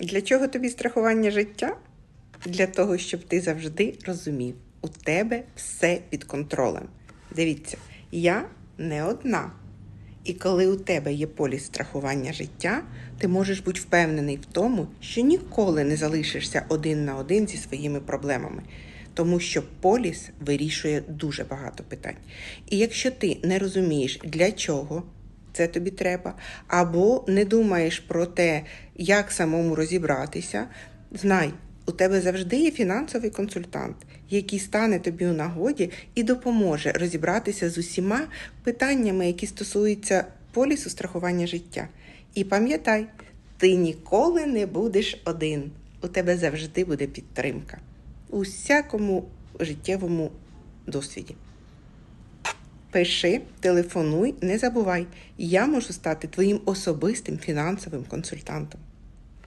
Для чого тобі страхування життя? Для того, щоб ти завжди розумів, у тебе все під контролем. Дивіться, я не одна. І коли у тебе є поліс страхування життя, ти можеш бути впевнений в тому, що ніколи не залишишся один на один зі своїми проблемами, тому що поліс вирішує дуже багато питань. І якщо ти не розумієш, для чого це тобі треба, або не думаєш про те, як самому розібратися, знай, у тебе завжди є фінансовий консультант, який стане тобі у нагоді і допоможе розібратися з усіма питаннями, які стосуються полісу страхування життя. І пам'ятай, ти ніколи не будеш один. У тебе завжди буде підтримка у всякому життєвому досвіді. Пиши, телефонуй, не забувай, я можу стати твоїм особистим фінансовим консультантом.